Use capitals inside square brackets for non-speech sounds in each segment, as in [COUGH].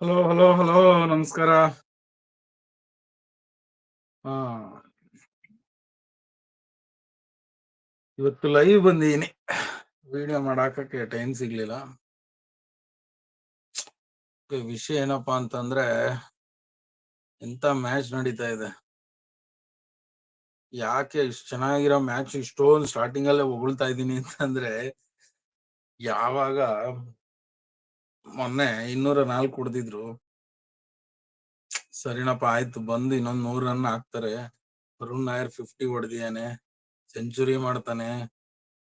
Hello hello hello ನಮಸ್ಕಾರ. ಹಾ. ಇವತ್ತು ಲೈವ್ ಬಂದಿದ್ದೀನಿ ವಿಡಿಯೋ ಮಾಡಾಕಕ್ಕೆ ಟೈಮ್ ಸಿಗ್ಲಿಲ್ಲ. ವಿಷಯ ಏನಪ್ಪಾ ಅಂತಂದ್ರೆ, ಎಂತ ಮ್ಯಾಚ್ ನಡೀತಾ ಇದೆ? ಯಾಕೆ ಇಷ್ಟು ಚೆನ್ನಾಗಿರೋ ಮ್ಯಾಚ್ ಇಷ್ಟೊಂದು ಸ್ಟಾರ್ಟಿಂಗ್ ಅಲ್ಲೇ ಹೊಗಳ್ತಾ ಇದ್ದೀನಿ ಅಂತಂದ್ರೆ, ಯಾವಾಗ ಮೊನ್ನೆ ಇನ್ನೂರ ನಾಲ್ಕು ಹೊಡೆದಿದ್ರು. ಸರಿನಪ್ಪ, ಆಯ್ತು, ಬಂದು ಇನ್ನೊಂದ್ ನೂರ್ ರನ್ ಹಾಕ್ತಾರೆ. ವರುಣ್ ನಾಯರ್ ಫಿಫ್ಟಿ ಹೊಡೆದಿಯಾನೆ. ಸೆಂಚುರಿ ಮಾಡ್ತಾನೆ.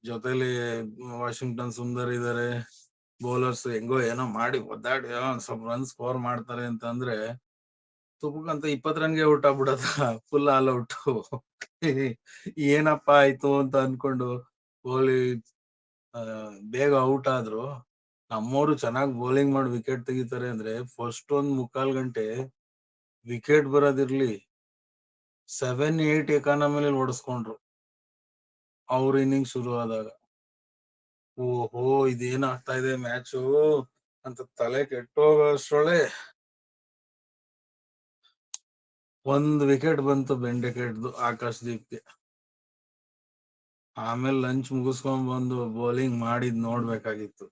ಜೊತೆಲಿ ವಾಷಿಂಗ್ಟನ್ ಸುಂದರ್ ಇದಾರೆ. ಬೌಲರ್ಸ್ ಹೆಂಗೋ ಏನೋ ಮಾಡಿ ಒದ್ದಾಡಿ ಒಂದ್ ಸ್ವಲ್ಪ ರನ್ ಸ್ಕೋರ್ ಮಾಡ್ತಾರೆ ಅಂತ ಅಂದ್ರೆ ತುಪ್ಪಕ್ಕಂತ ಇಪ್ಪತ್ ರನ್ಗೆ ಔಟ್ ಆಗ್ಬಿಡದ. ಫುಲ್ ಆಲ್ ಔಟ್ ಏನಪ್ಪಾ ಆಯ್ತು ಅಂತ ಅನ್ಕೊಂಡು ಕೊಹ್ಲಿ ಬೇಗ ಔಟ್ ಆದ್ರು. ನಮ್ಮವರು ಚೆನ್ನಾಗಿ ಬೌಲಿಂಗ್ ಮಾಡಿ ವಿಕೆಟ್ ತೆಗಿತಾರೆ ಅಂದ್ರೆ ಫಸ್ಟ್ ಒಂದ್ ಮುಕ್ಕಾಲ್ ಗಂಟೆ ವಿಕೆಟ್ ಬರೋದಿರ್ಲಿ ಸೆವೆನ್ ಏಟ್ ಎಕಾನಮಿಲಿ ಓಡಿಸ್ಕೊಂಡ್ರು. ಅವ್ರ ಇನ್ನಿಂಗ್ ಶುರು ಆದಾಗ. ಓಹೋ, ಇದೇನ್ ಆಗ್ತಾ ಇದೆ ಮ್ಯಾಚು ಅಂತ ತಲೆ ಕೆಟ್ಟೋಗಷ್ಟೊಳೆ ಒಂದ್ ವಿಕೆಟ್ ಬಂತು ಬೆಂಡೆಕೆಟ್ದು ಆಕಾಶ್ ದೀಪ್ಗೆ ಆಮೇಲೆ ಲಂಚ್ ಮುಗಿಸ್ಕೊಂಡ್ ಬಂದು ಬೌಲಿಂಗ್ ಮಾಡಿದ್ ನೋಡ್ಬೇಕಾಗಿತ್ತು.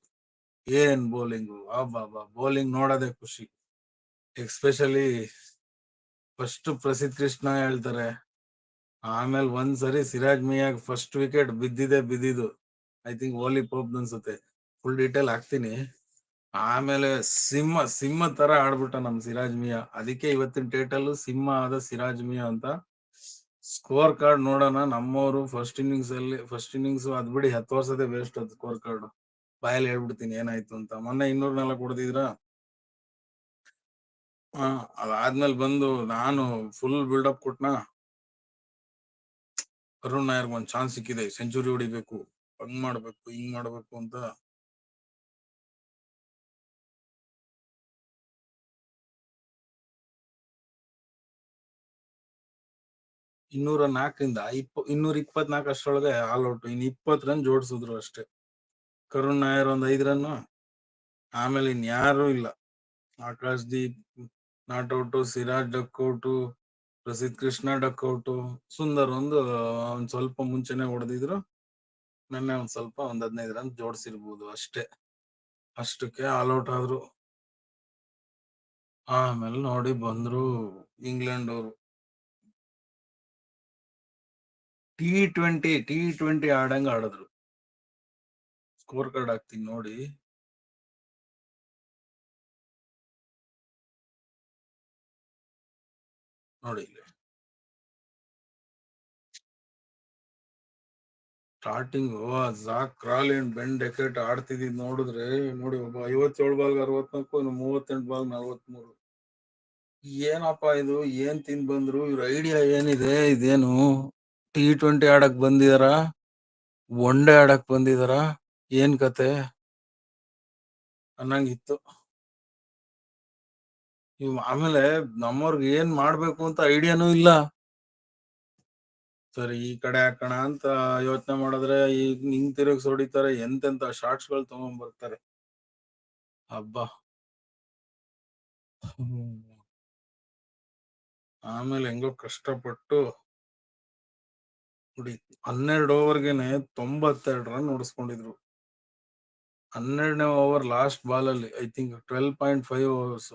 ಏನ್ ಬೌಲಿಂಗ್ ಅಬ್ಬಾ ಬೌಲಿಂಗ್ ನೋಡೋದೇ ಖುಷಿ. ಎಕ್ಸ್ಪೆಷಲಿ ಫಸ್ಟ್ ಪ್ರಸಿದ್ಧ ಕೃಷ್ಣ ಹೇಳ್ತಾರೆ, ಆಮೇಲೆ ಒಂದ್ಸರಿ ಸಿರಾಜ್ ಮಿಯಾಗ್ ಫಸ್ಟ್ ವಿಕೆಟ್ ಬಿದ್ದಿದೆ ಬಿದ್ದಿದ್ದು. ಐ ಥಿಂಕ್ ಓಲಿ ಪೋಪ್ ಅನ್ಸುತ್ತೆ. ಫುಲ್ ಡೀಟೇಲ್ ಹಾಕ್ತೀನಿ. ಆಮೇಲೆ ಸಿಂಹ ಸಿಂಹ ತರ ಆಡ್ಬಿಟ್ಟ ನಮ್ ಸಿರಾಜ್ ಮಿಯಾ. ಅದಕ್ಕೆ ಇವತ್ತಿನ ಟೈಟಲ್ ಸಿಂಹ ಆದ ಸಿರಾಜ್ ಮಿಯಾ ಅಂತ. ಸ್ಕೋರ್ ಕಾರ್ಡ್ ನೋಡೋಣ, ನಮ್ಮವರು ಫಸ್ಟ್ ಇನ್ನಿಂಗ್ಸ್ ಅಲ್ಲಿ ಫಸ್ಟ್ ಇನ್ನಿಂಗ್ಸ್ ಅದ್ಬಿಡಿ ಹತ್ತು ವರ್ಷದೇ ವೇಸ್ಟ್ ಅದು ಸ್ಕೋರ್ ಕಾರ್ಡ್ ಬಾಯಲ್ಲಿ ಹೇಳ್ಬಿಡ್ತೀನಿ ಏನಾಯ್ತು ಅಂತ. ಮೊನ್ನೆ ಇನ್ನೂರ್ ನಾಲ್ಕು ಹೊಡೆದಿದ್ರ ಹಾ, ಅದಾದ್ಮೇಲೆ ಬಂದು ನಾನು ಫುಲ್ ಬಿಲ್ಡಪ್ ಕೊಟ್ನ? ಅರುಣ್ ನಾಯರ್ ಒಂದ್ ಚಾನ್ಸ್ ಸಿಕ್ಕಿದೆ ಸೆಂಚುರಿ ಹೊಡಿಬೇಕು, ಹಂಗ್ ಮಾಡ್ಬೇಕು, ಹಿಂಗ್ ಮಾಡ್ಬೇಕು ಅಂತ. ಇನ್ನೂರ ನಾಲ್ಕರಿಂದ ಇಪ್ಪ ಇನ್ನೂರ ಇಪ್ಪತ್ನಾಲ್ಕು ಅಷ್ಟರೊಳಗೆ ಆಲ್ ಔಟ್ ಇನ್ ಇಪ್ಪತ್ ರನ್ ಜೋಡಿಸಿದ್ರು ಅಷ್ಟೇ. ಕರುಣ್ ನಾಯರ್ ಒಂದ್ ಐದ್ ರನ್ ಆಮೇಲೆ ಇನ್ಯಾರು ಇಲ್ಲ. Akash Deep not out Siraj duck out Prasidh Krishna duck out Sundar ಒಂದು ಒಂದ್ ಸ್ವಲ್ಪ ಮುಂಚೆನೆ ಹೊಡೆದಿದ್ರು, ನೆನ್ನೆ ಒಂದ್ ಸ್ವಲ್ಪ ಒಂದ್ ಹದಿನೈದು ರನ್ ಜೋಡಿಸಿರ್ಬೋದು ಅಷ್ಟೇ. ಅಷ್ಟಕ್ಕೆ ಆಲ್ ಔಟ್ ಆದ್ರು. ಆಮೇಲೆ ನೋಡಿ ಬಂದ್ರು ಇಂಗ್ಲೆಂಡ್ ಅವರು ಟಿ ಟ್ವೆಂಟಿ ಟಿ ಟ್ವೆಂಟಿ ಆಡಂಗ ಆಡಿದ್ರು. ಸ್ಕೋರ್ ಕಾರ್ಡ್ ಹಾಕ್ತೀನಿ ನೋಡಿ. ನೋಡಿ ಇಲ್ಲಿ. ಸ್ಟಾರ್ಟಿಂಗ್ ಜಾಕ್ ಕ್ರಾಲ್ ಏನ್ ಬೆನ್ ಡೆಕೆಟ್ ಆಡ್ತಿದ್ ನೋಡಿದ್ರೆ, ನೋಡಿ ಒಬ್ಬ ಐವತ್ತೇಳು ಬಾಲ್ ಅರವತ್ನಾಲ್ಕು ಮೂವತ್ತೆಂಟು ಬಾಲ್ ನಲ್ವತ್ಮೂರು. ಏನಪ್ಪಾ ಇದು? ಏನ್ ತಿಂದ್ ಬಂದ್ರು? ಇವ್ರ ಐಡಿಯಾ ಏನಿದೆ? ಇದೇನು? ಟಿ ಟ್ವೆಂಟಿ ಆಡಕ್ ಬಂದಿದಾರ? ಒನ್ ಡೇ ಆಡಕ್ ಬಂದಿದಾರ? ಏನ್ ಕತೆ? ಅನ್ನಂಗಿತ್ತು. ಇವ್ ಆಮೇಲೆ ನಮ್ಮವ್ರಿಗೆ ಏನ್ ಮಾಡ್ಬೇಕು ಅಂತ ಐಡಿಯಾನೂ ಇಲ್ಲ. ಸರಿ, ಈ ಕಡೆ ಹಾಕೋಣ ಅಂತ ಯೋಚನೆ ಮಾಡಿದ್ರೆ ಈಗ ಹಿಂಗ್ ತಿರುಗ್ ಹೊಡಿತಾರೆ, ಎಂತೆಂತ ಶಾರ್ಟ್ಸ್ಗಳು ತಗೊಂಡ್ ಬರ್ತಾರೆ. ಹಬ್ಬ. ಆಮೇಲೆ ಹೆಂಗೋ ಕಷ್ಟಪಟ್ಟು ನೋಡಿ, ಹನ್ನೆರಡು ಓವರ್ಗೆನೆ ತೊಂಬತ್ತೆರಡು ರನ್ ಹೊಡಿಸ್ಕೊಂಡಿದ್ರು ಹನ್ನೆರಡನೇ ಓವರ್ ಲಾಸ್ಟ್ ಬಾಲ್ ಅಲ್ಲಿ I think twelve point five overs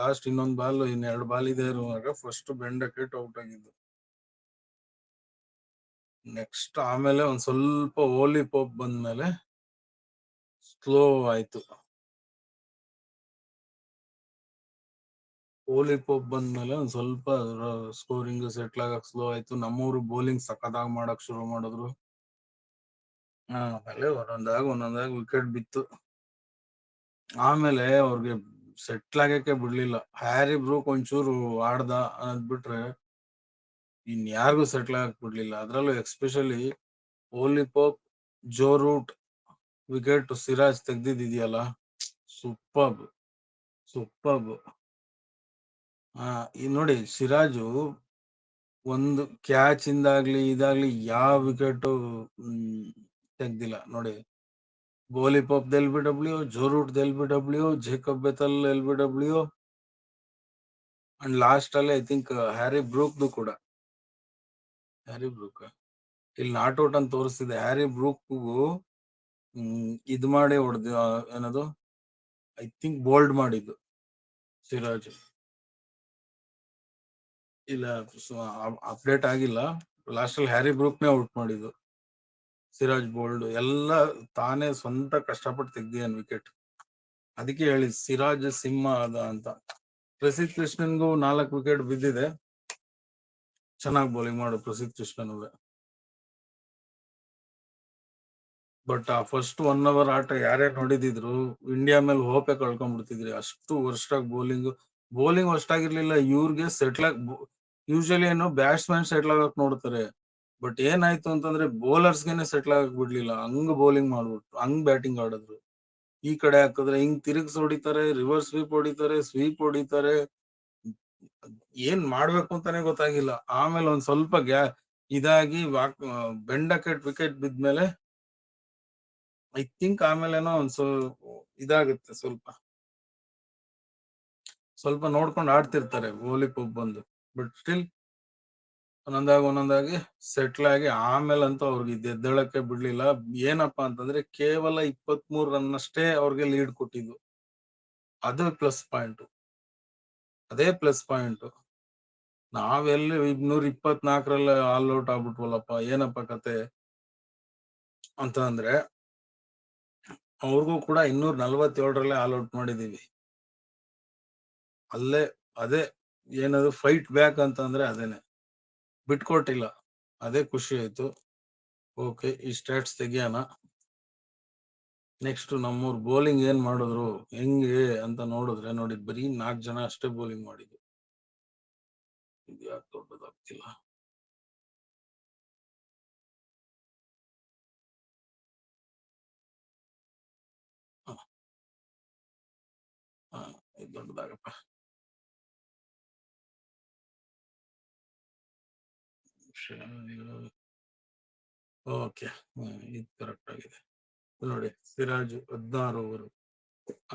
last ಇನ್ನೊಂದು ಬಾಲ್ ಇನ್ನು ಎರಡು ಬಾಲ್ ಇದೆ ಇರುವಾಗ ಫಸ್ಟ್ ಬೆಂಡಕೆಟ್ ಔಟ್ ಆಗಿದ್ದು. ನೆಕ್ಸ್ಟ್ ಆಮೇಲೆ ಒಂದ್ ಸ್ವಲ್ಪ ಓಲಿ ಪೋಪ್ ಬಂದ್ಮೇಲೆ ಸ್ಲೋ ಆಯ್ತು. ಓಲಿ ಪೋಪ್ ಬಂದ್ಮೇಲೆ ಒಂದ್ ಸ್ವಲ್ಪ ಸ್ಕೋರಿಂಗ್ ಸೆಟ್ಲ್ ಆಗಕ್ ಸ್ಲೋ ಆಯ್ತು. ನಮ್ಮೂರು ಬೌಲಿಂಗ್ ಸಖತ್ತಾಗಿ ಮಾಡಕ್ ಶುರು ಮಾಡಿದ್ರು. ಆಮೇಲೆ ಒಂದೊಂದಾಗ ಒಂದೊಂದಾಗ ವಿಕೆಟ್ ಬಿತ್ತು. ಆಮೇಲೆ ಅವ್ರಿಗೆ ಸೆಟ್ಲ್ ಆಗಕ್ಕೆ ಬಿಡ್ಲಿಲ್ಲ. ಹ್ಯಾರಿ ಬ್ರೂಕ್ ಒಂಚೂರು ಆಡ್ದ ಅದ್ಬಿಟ್ರೆ ಇನ್ ಯಾರಿಗೂ ಸೆಟ್ಲ್ ಆಗಕ್ ಬಿಡ್ಲಿಲ್ಲ. ಅದ್ರಲ್ಲೂ especially Ollie Pope Joe Root wicket Siraj ತೆಗ್ದಿದ್ಯಲ್ಲ superb superb ಆ ನೋಡಿ ಸಿರಾಜು ಒಂದು ಕ್ಯಾಚ್ ಇಂದಾಗ್ಲಿ, ಇದಾಗ್ಲಿ, ಯಾವ ವಿಕೆಟ್ ತೆಗ್ದಿಲ್ಲ. ನೋಡಿ Ollie Pope L B W Joe Root L B W, Jacob Bethell L B W, and last ಅಲ್ಲಿ ಐ ಥಿಂಕ್ ಹ್ಯಾರಿ ಬ್ರೂಕ್ದು ಕೂಡ. Harry Brook, ಇಲ್ಲಿ ನಾಟ್ ಔಟ್ ಅಂತ ತೋರಿಸ್ತಿದೆ. ಹ್ಯಾರಿ ಬ್ರೂಕ್ ಇದು ಮಾಡಿ ಹೊಡೆದು ಏನದು? ಐ ಥಿಂಕ್ ಬೋಲ್ಡ್ ಮಾಡಿದ್ದು, ಸಿರಾಜ್. ಇಲ್ಲ ಅಪ್ಡೇಟ್ ಆಗಿಲ್ಲ. ಲಾಸ್ಟ್ ಅಲ್ಲಿ ಹ್ಯಾರಿ ಬ್ರೂಕ್ನೇ ಔಟ್ ಮಾಡಿದ್ದು. ಸಿರಾಜ್ ಬೋಲ್ಡ್ ಎಲ್ಲ ತಾನೇ ಸ್ವಂತ ಕಷ್ಟಪಟ್ಟು ತೆಗ್ದಿಯನ್ ವಿಕೆಟ್ ಅದಕ್ಕೆ ಹೇಳಿ ಸಿರಾಜ್ ಸಿಂಹ ಅದ ಅಂತ. ಪ್ರಸಿದ್ಧ ಕೃಷ್ಣನ್ಗೂ ನಾಲ್ಕು ವಿಕೆಟ್ ಬಿದ್ದಿದೆ. ಚೆನ್ನಾಗಿ ಬೌಲಿಂಗ್ ಮಾಡು ಪ್ರಸಿದ್ಧ ಕೃಷ್ಣನ್ ಬಟ್ ಆ ಫಸ್ಟ್ ಒನ್ ಅವರ್ ಆಟ ಯಾರ್ಯಾರು ನೋಡಿದಿದ್ರು ಇಂಡಿಯಾ ಮೇಲೆ ಹೋಪೆ ಕಳ್ಕೊಂಡ್ಬಿಡ್ತಿದ್ರಿ. ಅಷ್ಟು ವರ್ಷಾಗಿ ಬೌಲಿಂಗ್ ಬೌಲಿಂಗ್ ಅಷ್ಟಾಗಿರ್ಲಿಲ್ಲ, ಇವ್ರಿಗೆ ಸೆಟ್ಲ್ ಯೂಶಲಿ ಏನು ಬ್ಯಾಟ್ಸ್ಮನ್ ಸೆಟ್ಲ್ ಆಗಕ್ ನೋಡ್ತಾರೆ. ಬಟ್ ಏನಾಯ್ತು ಅಂತಂದ್ರೆ ಬೌಲರ್ಸ್ ಗೆನೆ ಸೆಟ್ಲ್ ಆಗಕ್ ಬಿಡ್ಲಿಲ್ಲ ಹಂಗ್ ಬೌಲಿಂಗ್ ಮಾಡ್ಬಿಟ್ಟು ಹಂಗ್ ಬ್ಯಾಟಿಂಗ್ ಆಡಿದ್ರು. ಈ ಕಡೆ ಹಾಕಿದ್ರೆ ಹಿಂಗ್ ತಿರುಗ್ಸ್ ಹೊಡಿತಾರೆ ರಿವರ್ಸ್ ಸ್ವೀಪ್ ಹೊಡಿತಾರೆ ಸ್ವೀಪ್ ಹೊಡಿತಾರೆ. ಏನ್ ಮಾಡ್ಬೇಕು ಅಂತಾನೆ ಗೊತ್ತಾಗಿಲ್ಲ. ಆಮೇಲೆ ಒಂದ್ ಸ್ವಲ್ಪ ಗ್ಯಾ, ಇದಾಗಿ ವಾಕ್ ಬೆಂಡಕೆಟ್ ವಿಕೆಟ್ ಬಿದ್ಮೇಲೆ ಐ ಥಿಂಕ್ ಆಮೇಲೆನೋ ಒಂದ್ ಸ್ವಲ್ಪ ಇದಾಗುತ್ತೆ ಸ್ವಲ್ಪ. ಸ್ವಲ್ಪ ನೋಡ್ಕೊಂಡು ಆಡ್ತಿರ್ತಾರೆ. ಗೋಲಿ ಹೋಗ್ ಬಂದು. ಬಟ್ ಸ್ಟಿಲ್ ಒಂದೊಂದಾಗಿ ಒಂದೊಂದಾಗಿ ಸೆಟ್ಲ್ ಆಗಿ ಆಮೇಲೆ ಅಂತೂ ಅವ್ರಿಗೆ ಎದ್ದೇಳಕ್ಕೆ ಬಿಡ್ಲಿಲ್ಲ. ಏನಪ್ಪಾ ಅಂತಂದ್ರೆ ಕೇವಲ ಇಪ್ಪತ್ತ್ ಮೂರ್ ರನ್ ಅಷ್ಟೇ ಅವ್ರಿಗೆ ಲೀಡ್ ಕೊಟ್ಟಿದ್ದು. ಅದು ಪ್ಲಸ್ ಪಾಯಿಂಟ್ ಅದೇ ಪ್ಲಸ್ ಪಾಯಿಂಟ್ ನಾವೆಲ್ಲಿ ಇನ್ನೂರ ಇಪ್ಪತ್ನಾಲ್ಕರಲ್ಲಿ ಆಲ್ ಔಟ್ ಆಗ್ಬಿಟ್ವಲ್ಲಪ್ಪ, ಏನಪ್ಪ ಕತೆ? ಅಂತ ಅಂದ್ರೆ ಅವ್ರಿಗೂ ಕೂಡ ಇನ್ನೂರ ನಲ್ವತ್ತೇಳರಲ್ಲೇ ಆಲ್ ಔಟ್ ಮಾಡಿದೀವಿ ಅಲ್ಲೇ ಅದೇ ಏನದು ಫೈಟ್ ಬ್ಯಾಕ್ ಅಂತಂದ್ರೆ ಅದೇನೆ. ಬಿಟ್ಕೊಟ್ಟಿಲ್ಲ. ಅದೇ ಖುಷಿ ಆಯ್ತು. ಓಕೆ, ಈ ಸ್ಟ್ಯಾಟ್ಸ್ ತೆಗಿಯೋಣ. ನೆಕ್ಸ್ಟ್ ನಮ್ಮೂರ್ ಬೌಲಿಂಗ್ ಏನ್ ಮಾಡಿದ್ರು, ಹೆಂಗೆ ಅಂತ ನೋಡಿದ್ರೆ, ನೋಡಿ, ಬರೀ ನಾಲ್ಕು ಜನ ಅಷ್ಟೇ ಬೌಲಿಂಗ್ ಮಾಡಿದ್ರು. ಇದು ಯಾಕೆ ದೊಡ್ಡದಾಗ್ತಿಲ್ಲ? ದೊಡ್ಡದಾಗಪ್ಪ. ಓಕೆ. ಇದು ಕರೆಕ್ಟ್ ಆಗಿದೆ. ನೋಡಿ, ಸಿರಾಜ್ ಹದಿನಾರು ಆಕಾಶ್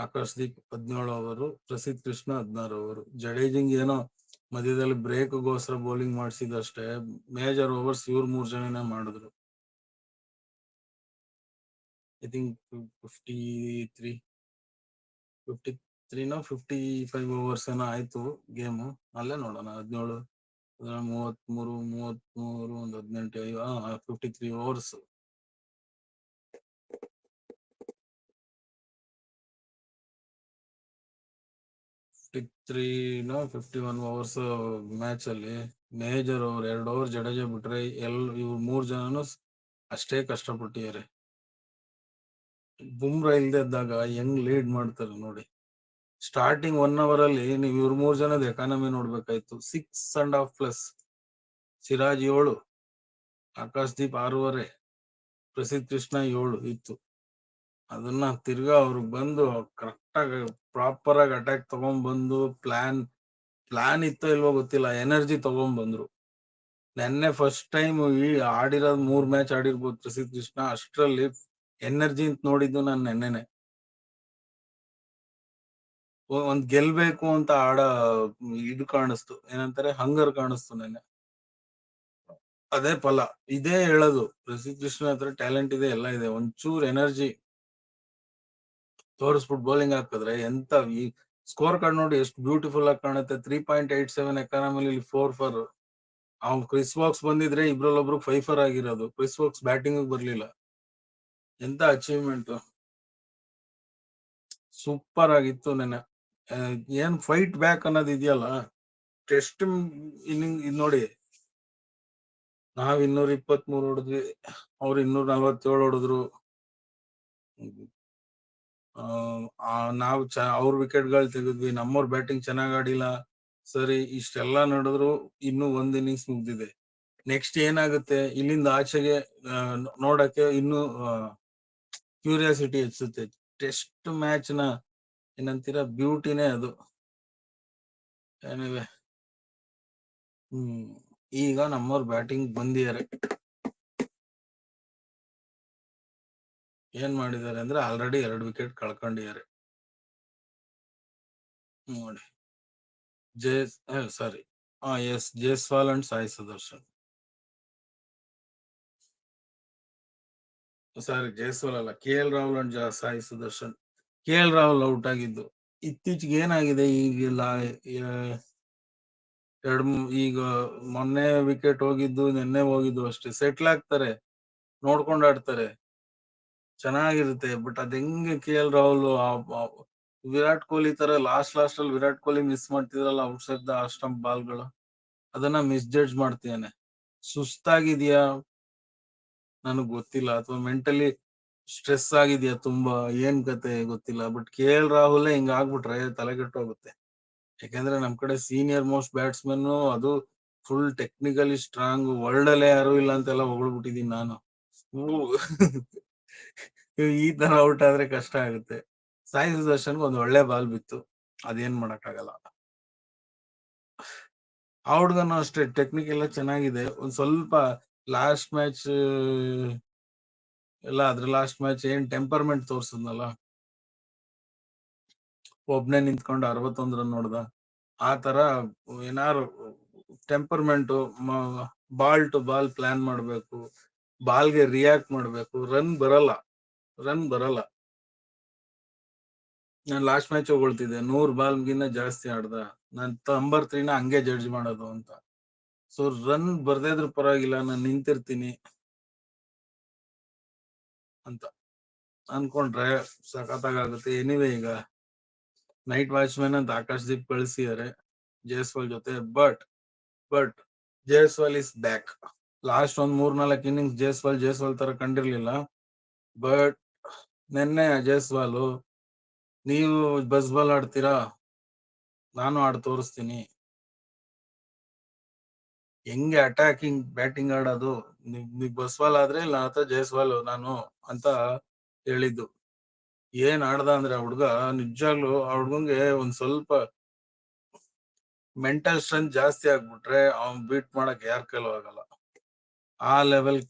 ಆಕಾಶ್ದೀಪ್ ಹದಿನೇಳು ಅವರು ಪ್ರಸಿದ್ಧ ಕೃಷ್ಣ ಹದಿನಾರು ಓವರ್. ಜಡೇಜಿಂಗ್ ಏನೋ ಮಧ್ಯದಲ್ಲಿ ಬ್ರೇಕ್ಗೋಸ್ಕರ ಬೌಲಿಂಗ್ ಮಾಡಿಸಿದಷ್ಟೇ ಮೇಜರ್ ಓವರ್ಸ್ ಇವ್ರು ಮೂರ್ ಜನನೇ ಮಾಡಿದ್ರು. I think fifty three fifty ತ್ರೀನೋ fifty five overs ಏನೋ ಆಯ್ತು ಗೇಮು ಅಲ್ಲೇ ನೋಡೋಣ, ಹದಿನೇಳು ಮೂವತ್ಮೂರು ಮೂವತ್ಮೂರು, ಒಂದು ಹದಿನೆಂಟು ಫಿಫ್ಟಿ ತ್ರೀ ಓವರ್ಸ್ ಫಿಫ್ಟಿ ತ್ರೀನ ಫಿಫ್ಟಿ ಒನ್ ಓವರ್ಸ್ ಮ್ಯಾಚ್ ಅಲ್ಲಿ ಮೇಜರ್ ಓವರ್ ಎರಡು ಓವರ್ ಜಡೇಜಾ ಬಿಟ್ರೆ ಎಲ್, ಇವ್ರು ಮೂರ್ ಜನನು ಅಷ್ಟೇ ಕಷ್ಟಪಟ್ಟಿದ್ದಾರೆ. ಬುಮ್ರಾ ಇಲ್ದೇ ಇದ್ದಾಗ ಹೆಂಗ್ ಲೀಡ್ ಮಾಡ್ತಾರೆ ನೋಡಿ. ಸ್ಟಾರ್ಟಿಂಗ್ ಒನ್ ಅವರ್ ಅಲ್ಲಿ ನೀವು ಇವ್ರ ಮೂರ್ ಜನದ economy ನೋಡ್ಬೇಕಾಯ್ತು. Six and half plus Siraj ಏಳು ಆಕಾಶ್ದೀಪ್ ಆರೂವರೆ ಪ್ರಸಿದ್ಧ ಕೃಷ್ಣ ಏಳು ಇತ್ತು. ಅದನ್ನ ತಿರ್ಗಾ ಅವ್ರು ಬಂದು ಕರೆಕ್ಟ್ ಆಗಿ ಪ್ರಾಪರ್ ಆಗಿ ಅಟ್ಯಾಕ್ ತಗೊಂಡ್ ಬಂದು ಪ್ಲಾನ್ ಪ್ಲಾನ್ ಇತ್ತೋ ಇಲ್ವೋ ಗೊತ್ತಿಲ್ಲ ಎನರ್ಜಿ ತಗೊಂಡ್ ಬಂದ್ರು ನೆನ್ನೆ ಫಸ್ಟ್ ಟೈಮ್ ಈ ಆಡಿರೋದ್ ಮೂರ್ ಮ್ಯಾಚ್ ಆಡಿರ್ಬೋದು ಪ್ರಸಿದ್ಧ ಕೃಷ್ಣ, ಅಷ್ಟರಲ್ಲಿ ಎನರ್ಜಿ ಅಂತ ನೋಡಿದ್ದು ನಾನು ನೆನ್ನೆನೆ. ಒಂದ್ ಗೆಲ್ಬೇಕು ಅಂತ ಆಡ ಇದು ಕಾಣಿಸ್ತು. ಏನಂತಾರೆ, ಹಂಗರ್ ಕಾಣಿಸ್ತು ನೆನ್ನೆ. ಅದೇ ಫಲ. ಇದೇ ಹೇಳೋದು. ಕೃಷ್ಣ ಹತ್ರ ಟ್ಯಾಲೆಂಟ್ ಇದೆ, ಎಲ್ಲ ಇದೆ. ಒಂಚೂರ್ ಎನರ್ಜಿ ತೋರಿಸ್ಬಿಟ್ಟು ಬೌಲಿಂಗ್ ಹಾಕಿದ್ರೆ ಎಂತ ಈ ಸ್ಕೋರ್ ಕಾರ್ಡ್ ನೋಡಿ ಎಷ್ಟು ಬ್ಯೂಟಿಫುಲ್ ಆಗಿ ಕಾಣುತ್ತೆ. ತ್ರೀ ಪಾಯಿಂಟ್ ಏಟ್ ಸೆವೆನ್ ಎಕಾನಮಿಲಿ ಫೋರ್ ಫರ್. ಅವ್ನ್ ಕ್ರಿಸ್ ವಾಕ್ಸ್ ಬಂದಿದ್ರೆ ಇಬ್ರಲ್ಲೊಬ್ರು ಫೈವ್ ಫರ್ ಆಗಿರೋದು. ಕ್ರಿಸ್ ವಾಕ್ಸ್ ಬ್ಯಾಟಿಂಗ್ ಬರ್ಲಿಲ್ಲ. ಎಂತ ಅಚೀವ್ಮೆಂಟ್. ಸೂಪರ್ ಆಗಿತ್ತು ನೆನೆ ಏನ್ ಫೈಟ್ ಬ್ಯಾಕ್ ಅನ್ನೋದು ಇದೆಯಲ್ಲ ಟೆಸ್ಟ್ ಇನ್ನಿಂಗ್ ಇದ್ ನೋಡಿ. ನಾವ್ ಇನ್ನೂರ ಇಪ್ಪತ್ತ್ ಮೂರ್ ಹೊಡೆದ್ವಿ, ಅವ್ರು ಇನ್ನೂರ ನಲ್ವತ್ತೇಳು ಹೊಡೆದ್ರು. ನಾವು ಚ, ಅವ್ರ ವಿಕೆಟ್ಗಳು ತೆಗೆದ್ವಿ, ನಮ್ಮವ್ರ ಬ್ಯಾಟಿಂಗ್ ಚೆನ್ನಾಗ್ ಆಡಿಲ್ಲ. ಸರಿ, ಇಷ್ಟೆಲ್ಲಾ ನಡೆದ್ರು, ಇನ್ನು ಒಂದ್ ಇನ್ನಿಂಗ್ಸ್ ಮುಗ್ದಿದೆ. ನೆಕ್ಸ್ಟ್ ಏನಾಗುತ್ತೆ, ಇಲ್ಲಿಂದ ಆಚೆಗೆ ನೋಡಕ್ಕೆ ಇನ್ನು ಕ್ಯೂರಿಯಾಸಿಟಿ ಹೆಚ್ಚುತ್ತೆ. ಟೆಸ್ಟ್ ಮ್ಯಾಚ್ನ ಏನಂತೀರ? ಬ್ಯೂಟಿನೇ ಅದು. ಏನಿವೆ ಹ್ಮ್. ಈಗ ನಮ್ಮವ್ರ ಬ್ಯಾಟಿಂಗ್ ಬಂದಿದ್ದಾರೆ. ಏನ್ ಮಾಡಿದ್ದಾರೆ ಅಂದ್ರೆ ಆಲ್ರೆಡಿ ಎರಡು ವಿಕೆಟ್ ಕಳ್ಕೊಂಡಿದ್ದಾರೆ. ನೋಡಿ. ಜೇಸ್ ಸಾರಿ ಹಾ yes, Jaiswal and Sai Sudharsan. Sorry Jaiswal ಅಲ್ಲ. K L Rahul and Sai Sudharsan. K L Rahul out ಆಗಿದ್ದು. ಇತ್ತೀಚೆಗೆ ಏನಾಗಿದೆ ಈಗೆಲ್ಲ ಎರಡ್ ಈಗ ಮೊನ್ನೆ ವಿಕೆಟ್ ಹೋಗಿದ್ದು, ನಿನ್ನೆ ಹೋಗಿದ್ದು ಅಷ್ಟೇ. ಸೆಟ್ಲ್ ಆಗ್ತಾರೆ, ನೋಡ್ಕೊಂಡು ಆಡ್ತಾರೆ. ಚೆನ್ನಾಗಿರುತ್ತೆ ಬಟ್ ಅದ್ ಹೆಂಗೆ ಕೆ ಎಲ್ ರಾಹುಲ್ ವಿರಾಟ್ ಕೊಹ್ಲಿ ತರ ಲಾಸ್ಟ್ ಲಾಸ್ಟ್ ಅಲ್ಲಿ ವಿರಾಟ್ ಕೊಹ್ಲಿ ಮಿಸ್ ಮಾಡ್ತಿದ್ರಲ್ಲ ಔಟ್ ಸೈಡ್ ದ ಸ್ಟಂಪ್ ಬಾಲ್ಗಳು ಅದನ್ನ ಮಿಸ್ ಜಡ್ಜ್ ಮಾಡ್ತೀಯಾನೆ ಸುಸ್ತಾಗಿದ್ಯಾ? ನನಗ್ ಗೊತ್ತಿಲ್ಲ. ಅಥವಾ ಮೆಂಟಲಿ ಸ್ಟ್ರೆಸ್ ಆಗಿದ್ಯಾ ತುಂಬಾ? ಏನ್ ಕತೆ ಗೊತ್ತಿಲ್ಲ. ಬಟ್ ಕೆ ಎಲ್ ರಾಹುಲ್ ಹಿಂಗ ಆಗ್ಬಿಟ್ರೆ ತಲೆಗೆಟ್ಟೋಗುತ್ತೆ ಯಾಕಂದ್ರೆ ನಮ್ ಕಡೆ ಸೀನಿಯರ್ ಮೋಸ್ಟ್ ಬ್ಯಾಟ್ಸ್ಮನ್ ಅದು ಫುಲ್ ಟೆಕ್ನಿಕಲಿ ಸ್ಟ್ರಾಂಗ್ ವರ್ಲ್ಡ್ ಅಲ್ಲೇ ಯಾರು ಇಲ್ಲ ಅಂತೆಲ್ಲ ಹೊಗಳ್ಬಿಟ್ಟಿದೀನಿ ನಾನು. ಈ ತರ ಔಟ್ ಆದ್ರೆ ಕಷ್ಟ ಆಗುತ್ತೆ. ಸಾಯಿ ಸುದರ್ಶನ್ಗೆ ಒಂದ್ ಒಳ್ಳೆ ಬಾಲ್ ಬಿತ್ತು. ಅದೇನ್ ಮಾಡಕ್ ಆಗಲ್ಲ ಹುಡ್ಗನು ಅಷ್ಟೇ ಟೆಕ್ನಿಕ್ ಎಲ್ಲ ಚೆನ್ನಾಗಿದೆ. ಒಂದ್ ಸ್ವಲ್ಪ ಲಾಸ್ಟ್ ಮ್ಯಾಚ್ ಎಲ್ಲ ಅದ್ರ ಲಾಸ್ಟ್ ಮ್ಯಾಚ್ ಏನ್ ಟೆಂಪರ್ಮೆಂಟ್ ತೋರ್ಸದ್ನಲ್ಲ? ಒಬ್ನೇ ನಿಂತ್ಕೊಂಡು ಅರವತ್ತೊಂದ್ ರನ್ ನೋಡ್ದ. ಆ ತರ ಏನಾರು temperament ball to ball plan ಮಾಡ್ಬೇಕು ಬಾಲ್ಗೆ ರಿಯಾಕ್ಟ್ ಮಾಡ್ಬೇಕು ರನ್ ಬರಲ್ಲ ರನ್ ಬರಲ್ಲ. ನಾನ್ ಲಾಸ್ಟ್ ಮ್ಯಾಚ್ ಹೋಗ್ತಿದ್ದೆ ನೂರ್ ಬಾಲ್ ಗಿನ್ನ ಜಾಸ್ತಿ ಆಡ್ದ. ನಾನ್ ತಂಬರ್ ತ್ರೀನ ಹಂಗೆ ಜಡ್ಜ್ ಮಾಡೋದು ಅಂತ. ಸೊ ರನ್ ಬರ್ದೇ ಇದ್ರು ಪರವಾಗಿಲ್ಲ, ನಾನ್ ನಿಂತಿರ್ತೀನಿ. ಅಂತ ಅನ್ಕೊಂಡ್ರೆ ಸಖತ್ತಾಗುತ್ತೆ ಏನಿದೆ ಈಗ ನೈಟ್ ವಾಚ್ಮನ್ ಅಂತ ಆಕಾಶ್ ದೀಪ್ ಕಳಿಸಿದ್ದಾರೆ ಜೈಸ್ವಾಲ್ ಜೊತೆ but but Jaiswal is back last ಒಂದ್ ಮೂರ್ ನಾಲ್ಕು ಇನ್ನಿಂಗ್ಸ್ ಜೈಸ್ವಾಲ್ ಜೈಸ್ವಾಲ್ ತರ ಕಂಡಿರ್ಲಿಲ್ಲ. ಬಟ್ ನಿನ್ನೆ ಜಯಸ್ವಾಲು, ನೀವು ಬಸ್ ಬಾಲ್ ಆಡ್ತೀರಾ? ನಾನು ಆಡ್ ತೋರಿಸ್ತೀನಿ. ಹೆಂಗೆ ಅಟ್ಯಾಕಿಂಗ್ ಬ್ಯಾಟಿಂಗ್ ಆಡೋದು? ನಿಗ್ ಬಸ್ವಾಲ್ ಆದ್ರೆ ಇಲ್ಲ ಆತ ಜೈಸ್ವಾಲ್, ನಾನು ಅಂತ ಹೇಳಿದ್ದು. ಏನ್ ಆಡ್ದ ಅಂದ್ರೆ ಆ ಹುಡ್ಗ ನಿಜಾಗ್ಲು ಆ ಹುಡ್ಗಂಗೆ ಒಂದ್ ಸ್ವಲ್ಪ ಮೆಂಟಲ್ ಸ್ಟ್ರೆಂತ್ ಜಾಸ್ತಿ ಆಗ್ಬಿಟ್ರೆ ಅವ್ನ್ ಬೀಟ್ ಮಾಡಕ್ ಯಾರ ಕೈಲೂ ಆಗಲ್ಲ. ಆ ಲೆವೆಲ್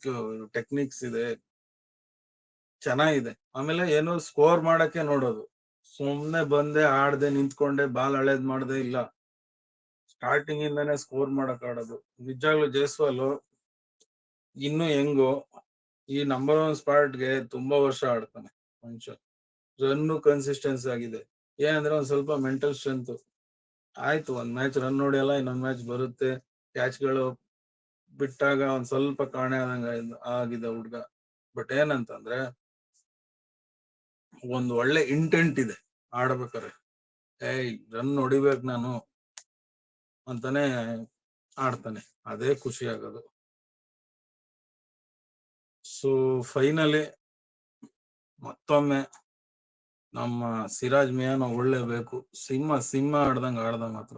ಟೆಕ್ನಿಕ್ಸ್ ಇದೆ. ಚೆನ್ನಾಗಿದೆ. ಆಮೇಲೆ ಏನೋ ಸ್ಕೋರ್ ಮಾಡಕ್ಕೆ ನೋಡೋದು. ಸುಮ್ನೆ ಬಂದೆ, ಆಡ್ದೆ, ನಿಂತ್ಕೊಂಡೆ, ಬಾಲ್ ಹಳೇದ್ ಮಾಡ್ದೆ ಇಲ್ಲ. ಸ್ಟಾರ್ಟಿಂಗ್ ಇಂದಾನೆ ಸ್ಕೋರ್ ಮಾಡಕ್ ಆಡೋದು. ನಿಜಾಗ್ಲೂ ಜೈಸ್ವಾಲ್, ಇನ್ನು ಹೆಂಗೋ ಈ ನಂಬರ್ ಒನ್ ಸ್ಪಾಟ್ಗೆ ತುಂಬಾ ವರ್ಷ ಆಡ್ತಾನೆ ಮನುಷ್ಯ. ರನ್ನು ಕನ್ಸಿಸ್ಟೆನ್ಸಿ ಆಗಿದೆ. ಏನಂದ್ರೆ ಒಂದ್ ಸ್ವಲ್ಪ ಮೆಂಟಲ್ ಸ್ಟ್ರೆಂತ್ ಆಯ್ತು, ಒಂದ್ ಮ್ಯಾಚ್ ರನ್ ನೋಡಿಯಲ್ಲ, ಇನ್ನೊಂದ್ ಮ್ಯಾಚ್ ಬರುತ್ತೆ. ಕ್ಯಾಚ್ಗಳು ಬಿಟ್ಟಾಗ ಒಂದ್ ಸ್ವಲ್ಪ ಕಾಣೆ ಆದಂಗ ಆಗಿದೆ ಹುಡ್ಗ. ಬಟ್ ಏನಂತಂದ್ರೆ, ಒಂದ್ ಒಳ್ಳೆ ಇಂಟೆಂಟ್ ಇದೆ ಆಡ್ಬೇಕಾರೆ ಏಯ್ ರನ್ ಹೊಡಿಬೇಕು ನಾನು. ಅಂತಾನೆ ಆಡ್ತಾನೆ. ಅದೇ ಖುಷಿ ಆಗೋದು. ಸೊ ಫೈನಲಿ ಮತ್ತೊಮ್ಮೆ ನಮ್ಮ ಸಿರಾಜ್ ಮಿಯಾನ ಒಳ್ಳೇಬೇಕು. ಸಿಂಹ ಸಿಂಹ ಆಡ್ದಂಗ ಆಡ್ದ ಮಾತ್ರ.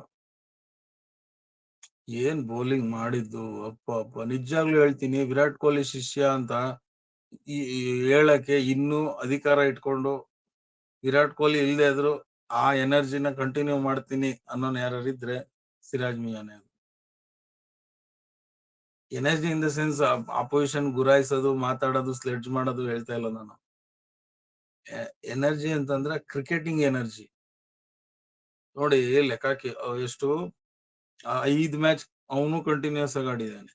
ಏನ್ ಬೌಲಿಂಗ್ ಮಾಡಿದ್ದು? ಅಪ್ಪ ಅಪ್ಪ. ನಿಜಾಗ್ಲೂ ಹೇಳ್ತೀನಿ, ವಿರಾಟ್ ಕೊಹ್ಲಿ ಶಿಷ್ಯ ಅಂತ ಈ ಹೇಳಕ್ಕೆ ಇನ್ನೂ ಅಧಿಕಾರ ಇಟ್ಕೊಂಡು ವಿರಾಟ್ ಕೊಹ್ಲಿ ಇಲ್ದೇ ಇದ್ರು ಆ ಎನರ್ಜಿನ ಕಂಟಿನ್ಯೂ ಮಾಡ್ತೀನಿ ಅನ್ನೋನ್ ಯಾರು ಇದ್ರೆ ಎನ್ S energy in the sense opposition ಗುರಾಯಿಸೋದು, ಮಾತಾಡೋದು ಸ್ಲೆಡ್ಜ್ ಮಾಡೋದು ಹೇಳ್ತಾ ಇಲ್ಲ ನಾನು. ಎನರ್ಜಿ ಅಂತಂದ್ರೆ ಕ್ರಿಕೆಟಿಂಗ್ ಎನರ್ಜಿ ನೋಡಿ, ಲೆಕ್ಕಾಕಿ ಎಷ್ಟು ಐದ್ ಮ್ಯಾಚ್ ಅವನು ಕಂಟಿನ್ಯೂಸ್ ಆಗಿ ಆಡಿದ್ದಾನೆ.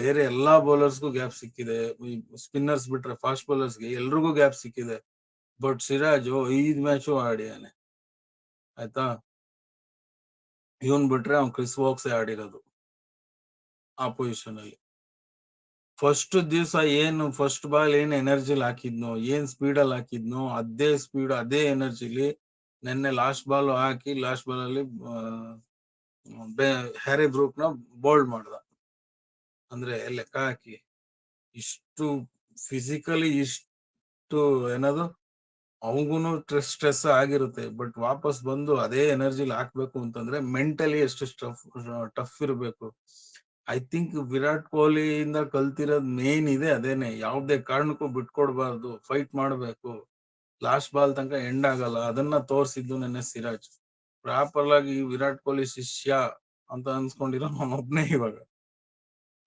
ಬೇರೆ ಎಲ್ಲಾ ಬೌಲರ್ಸ್ಗೂ ಗ್ಯಾಪ್ ಸಿಕ್ಕಿದೆ. ಸ್ಪಿನ್ನರ್ಸ್ ಬಿಟ್ರೆ ಫಾಸ್ಟ್ ಬೌಲರ್ಸ್ಗೆ ಎಲ್ರಿಗೂ ಗ್ಯಾಪ್ ಸಿಕ್ಕಿದೆ. ಬಟ್ ಸಿರಾಜ್ ಐದ್ ಮ್ಯಾಚು ಆಡಿದಾನೆ. ಆಯ್ತಾ? ಇವನ್ ಬಿಟ್ರೆ ಅವ್ನು ಕ್ರಿಸ್ ವಾಕ್ಸ್ ಆಡಿರೋದು ಆ ಪೊಸಿಷನ್ ಅಲ್ಲಿ. ಫಸ್ಟ್ ದಿವ್ಸ ಏನು ಫಸ್ಟ್ ಬಾಲ್ ಏನ್ ಎನರ್ಜಿಲಿ ಹಾಕಿದ್ನೋ, ಏನ್ ಸ್ಪೀಡ್ ಅಲ್ಲಿ ಹಾಕಿದ್ನೋ, ಅದೇ ಸ್ಪೀಡ್ ಅದೇ ಎನರ್ಜಿಲಿ ನಿನ್ನೆ ಲಾಸ್ಟ್ ಬಾಲ್ ಹಾಕಿ ಲಾಸ್ಟ್ ಬಾಲ್ ಅಲ್ಲಿ ಹ್ಯಾರಿ ಬ್ರೂಕ್ನ ಬೋಲ್ಡ್ ಮಾಡ್ದ. ಅಂದ್ರೆ ಲೆಕ್ಕ ಹಾಕಿ. ಇಷ್ಟು ಫಿಸಿಕಲಿ ಇಷ್ಟು, ಏನದು? ಅವಗುನು ಸ್ಟ್ರೆಸ್ ಸ್ಟ್ರೆಸ್ ಆಗಿರುತ್ತೆ. ಬಟ್ ವಾಪಸ್ ಬಂದು ಅದೇ ಎನರ್ಜಿಲಿ ಹಾಕ್ಬೇಕು ಅಂತಂದ್ರೆ ಮೆಂಟಲಿ ಎಷ್ಟು ಟಫ್ ಟಫ್ ಇರಬೇಕು. ಐ ಥಿಂಕ್ ವಿರಾಟ್ ಕೊಹ್ಲಿ ಇಂದ ಕಲ್ತಿರೋದ್ ಮೇನ್ ಇದೆ ಅದೇನೆ. ಯಾವ್ದೇ ಕಾರಣಕ್ಕೂ ಬಿಟ್ಕೊಡ್ಬಾರ್ದು. ಫೈಟ್ ಮಾಡ್ಬೇಕು. ಲಾಸ್ಟ್ ಬಾಲ್ ತನಕ ಎಂಡ್ ಆಗಲ್ಲ. ಅದನ್ನ ತೋರ್ಸಿದ್ದು ನೆನ್ನೆ ಸಿರಾಜ್. ಪ್ರಾಪರ್ ಆಗಿ ವಿರಾಟ್ ಕೊಹ್ಲಿ ಶಿಷ್ಯ ಅಂತ ಅನ್ಸ್ಕೊಂಡಿರೋ ಒಬ್ನೇ ಇವಾಗ.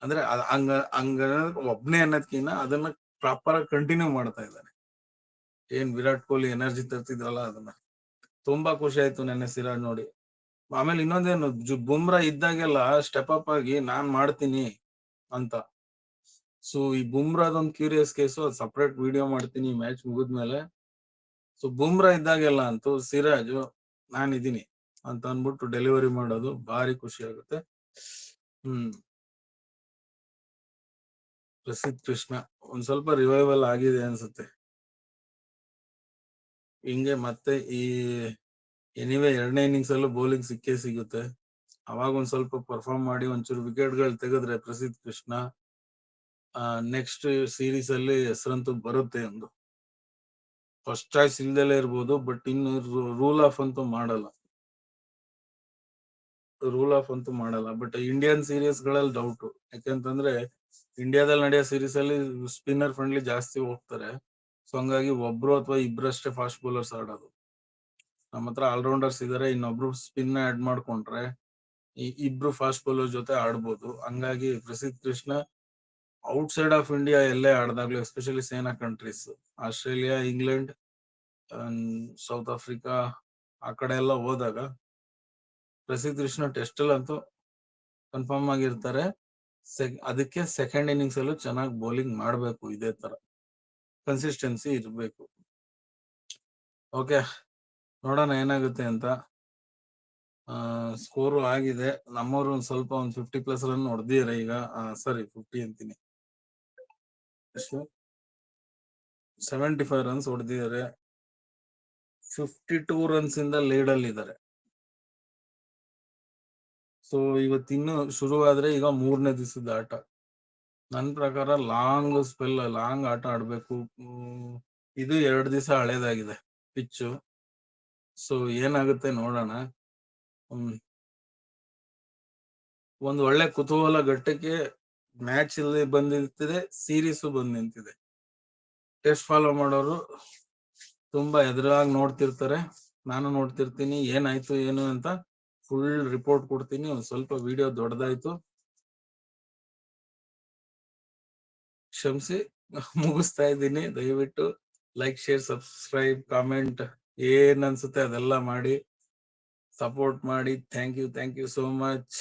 ಅಂದ್ರೆ ಅದ್ ಹಂಗ ಹಂಗ ಒಬ್ನೇ ಅನ್ನೋದ್ಕಿನ್ನ ಅದನ್ನ ಪ್ರಾಪರ್ ಆಗಿ ಕಂಟಿನ್ಯೂ ಮಾಡ್ತಾ ಇದ್ದಾನೆ. ಏನ್ ವಿರಾಟ್ ಕೊಹ್ಲಿ ಎನರ್ಜಿ ತರ್ತಿದ್ರಲ್ಲ ಅದನ್ನ. ತುಂಬಾ ಖುಷಿ ಆಯ್ತು ನೆನ್ನೆ ಸಿರಾಜ್ ನೋಡಿ. ಆಮೇಲೆ ಇನ್ನೊಂದೇನು ಬುಮ್ರಾ ಇದ್ದಾಗೆಲ್ಲ ಸ್ಟೆಪ್ ಅಪ್ ಆಗಿ ನಾನ್ ಮಾಡ್ತೀನಿ ಅಂತ. ಸೊ ಈ ಬುಮ್ರಾದೊಂದು ಕ್ಯೂರಿಯಸ್ ಕೇಸು ಅದು ಸಪ್ರೇಟ್ ವಿಡಿಯೋ ಮಾಡ್ತೀನಿ ಮ್ಯಾಚ್ ಮುಗಿದ್ಮೇಲೆ. ಸೊ ಬುಮ್ರಾ ಇದ್ದಾಗೆಲ್ಲ ಅಂತೂ ಸಿರಾಜ್ ನಾನ್ ಇದ್ದೀನಿ ಅಂತ ಅನ್ಬಿಟ್ಟು ಡೆಲಿವರಿ ಮಾಡೋದು ಭಾರಿ ಖುಷಿ ಆಗುತ್ತೆ. ಹ್ಮ್. ಪ್ರಸಿದ್ಧ ಕೃಷ್ಣ, ಒಂದ್ ಸ್ವಲ್ಪ ರಿವೈವಲ್ ಆಗಿದೆ ಅನ್ಸುತ್ತೆ. ಹಿಂಗೆ ಮತ್ತೆ ಈ ಎನಿವೆ ಎರಡನೇ ಇನ್ನಿಂಗ್ಸ್ ಅಲ್ಲೂ ಬೌಲಿಂಗ್ ಸಿಕ್ಕೇ ಸಿಗುತ್ತೆ. ಅವಾಗ ಒಂದ್ ಸ್ವಲ್ಪ ಪರ್ಫಾರ್ಮ್ ಮಾಡಿ ಒಂಚೂರು ವಿಕೆಟ್ಗಳು ತೆಗೆದ್ರೆ ಪ್ರಸಿದ್ಧ ಕೃಷ್ಣ ನೆಕ್ಸ್ಟ್ ಸೀರೀಸ್ ಅಲ್ಲಿ ಹೆಸರಂತೂ ಬರುತ್ತೆ ಒಂದು ಫಸ್ಟ್ ಚಾಯ್ಸ್ ಇಲ್ದಲೇ ಇರ್ಬೋದು ಬಟ್ ಇನ್ನು ರೂಲ್ ಆಫ್ ಅಂತೂ ಮಾಡಲ್ಲ. ರೂಲ್ ಆಫ್ ಅಂತೂ ಮಾಡಲ್ಲ ಬಟ್ ಇಂಡಿಯನ್ ಸೀರೀಸ್ಗಳಲ್ಲಿ ಡೌಟ್ ಯಾಕೆಂತಂದ್ರೆ ಇಂಡಿಯಾದಲ್ಲಿ ನಡೆಯೋ ಸೀರೀಸ್ ಅಲ್ಲಿ ಸ್ಪಿನ್ನರ್ ಫ್ರೆಂಡ್ಲಿ ಜಾಸ್ತಿ ಹೋಗ್ತಾರೆ. ಸೊ ಹಂಗಾಗಿ ಒಬ್ರು ಅಥವಾ ಇಬ್ಬರಷ್ಟೇ ಫಾಸ್ಟ್ ಬೌಲರ್ಸ್ ಆಡೋದು. ನಮ್ಮ ಹತ್ರ ಆಲ್ರೌಂಡರ್ಸ್ ಇದಾರೆ, ಇನ್ನೊಬ್ರು ಸ್ಪಿನ್ ಆಡ್ ಮಾಡ್ಕೊಂಡ್ರೆ ಇಬ್ರು ಫಾಸ್ಟ್ ಬೌಲರ್ ಜೊತೆ ಆಡ್ಬೋದು. ಹಂಗಾಗಿ Prasidh Krishna outside of India ಎಲ್ಲೇ ಆಡ್ದಾಗ್ಲೂ especially SENA countries Australia, England South Africa, ಆ ಕಡೆ ಎಲ್ಲ ಹೋದಾಗ ಪ್ರಸಿದ್ಧ ಕೃಷ್ಣ ಟೆಸ್ಟ್ ಅಂತೂ ಕನ್ಫರ್ಮ್ ಆಗಿರ್ತಾರೆ. ಅದಕ್ಕೆ ಸೆಕೆಂಡ್ ಇನ್ನಿಂಗ್ಸ್ ಅಲ್ಲೂ ಚೆನ್ನಾಗಿ ಬೌಲಿಂಗ್ ಮಾಡ್ಬೇಕು ಇದೇ ತರ ಕನ್ಸಿಸ್ಟೆನ್ಸಿ ಇರಬೇಕು. ಓಕೆ ನೋಡೋಣ ಏನಾಗುತ್ತೆ ಅಂತ. ಸ್ಕೋರು ಆಗಿದೆ. ನಮ್ಮವ್ರು ಒಂದು ಸ್ವಲ್ಪ ಒಂದು ಫಿಫ್ಟಿ ಪ್ಲಸ್ ರನ್ ಹೊಡೆದಿದ್ದಾರೆ ಈಗ. ಸಾರಿ ಫಿಫ್ಟಿ ಅಂತೀನಿ. ಎಷ್ಟು? ಸೆವೆಂಟಿ ಫೈವ್ ರನ್ಸ್ ಹೊಡೆದಿದ್ದಾರೆ ಫಿಫ್ಟಿ ಟೂ ರನ್ಸ್ ಇಂದ ಲೀಡ್ ಅಲ್ಲಿ ಇದ್ದಾರೆ ಸೊ ಇವತ್ತಿನ್ನು ಶುರು ಆದ್ರೆ ಈಗ ಮೂರನೇ ದಿವಸದ ಆಟ. ನನ್ ಪ್ರಕಾರ ಲಾಂಗ್ ಸ್ಪೆಲ್, ಲಾಂಗ್ ಆಟ ಆಡ್ಬೇಕು. ಇದು ಎರಡು ದಿವಸ ಹಳೇದಾಗಿದೆ ಪಿಚ್ಚು. ಸೊ, ಏನಾಗುತ್ತೆ ನೋಡೋಣ. ಒಂದು ಒಳ್ಳೆ ಕುತೂಹಲ ಘಟ್ಟಕ್ಕೆ ಮ್ಯಾಚ್ ಇಲ್ಲಿ ಬಂದ್ ನಿಂತಿದೆ ಸೀರೀಸ್ ಬಂದ್ ನಿಂತಿದೆ ಟೆಸ್ಟ್ ಫಾಲೋ ಮಾಡೋರು ತುಂಬಾ ಎದುರಾಗಿ ನೋಡ್ತಿರ್ತಾರೆ. ನಾನು ನೋಡ್ತಿರ್ತೀನಿ, ಏನಾಯ್ತು, ಏನು ಅಂತ ಫುಲ್ ರಿಪೋರ್ಟ್ ಕೊಡ್ತೀನಿ. ಒಂದ್ ಸ್ವಲ್ಪ ವಿಡಿಯೋ ದೊಡ್ಡದಾಯ್ತು ಕ್ಷಮಿಸಿ. [LAUGHS] ಮುಗಿಸ್ತಾ ಇದ್ದೀನಿ. ದಯವಿಟ್ಟು ಲೈಕ್ ಶೇರ್ ಸಬ್ಸ್ಕ್ರೈಬ್ ಕಾಮೆಂಟ್ ಏನ್ ಅನ್ಸುತ್ತೆ ಅದೆಲ್ಲ ಮಾಡಿ. ಸಪೋರ್ಟ್ ಮಾಡಿ. Thank you thank you so much